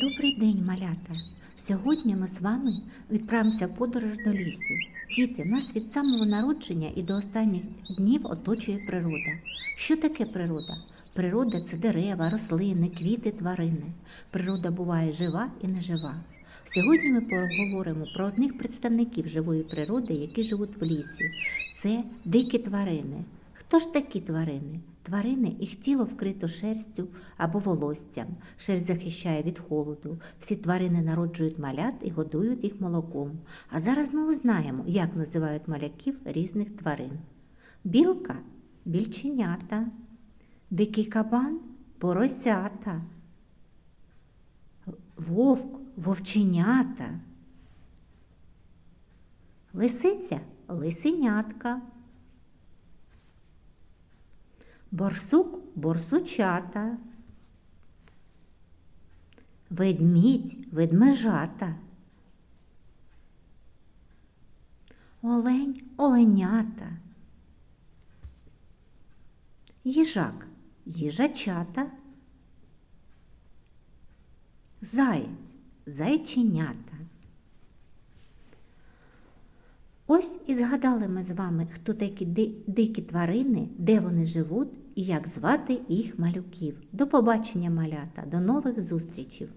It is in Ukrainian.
Добрий день, малята! Сьогодні ми з вами відправимося в подорож до лісу. Діти, нас від самого народження і до останніх днів оточує природа. Що таке природа? Природа це дерева, рослини, квіти, тварини. Природа буває жива і нежива. Сьогодні ми поговоримо про одних представників живої природи, які живуть в лісі. Це дикі тварини. Хто ж такі тварини? Тварини їх тіло вкрито шерстю або волоссям. Шерсть захищає від холоду. Всі тварини народжують малят і годують їх молоком. А зараз ми узнаємо, як називають маляків різних тварин. Білка більченята, дикий кабан поросята, вовк вовченята, лисиця лисенятка. Борсук борсучата, ведмідь ведмежата, олень оленята, їжак їжачата, заєць зайченята. Ось і згадали ми з вами, хто такі ди- дикі тварини, де вони живуть і як звати їх малюків. До побачення, малята, до нових зустрічей!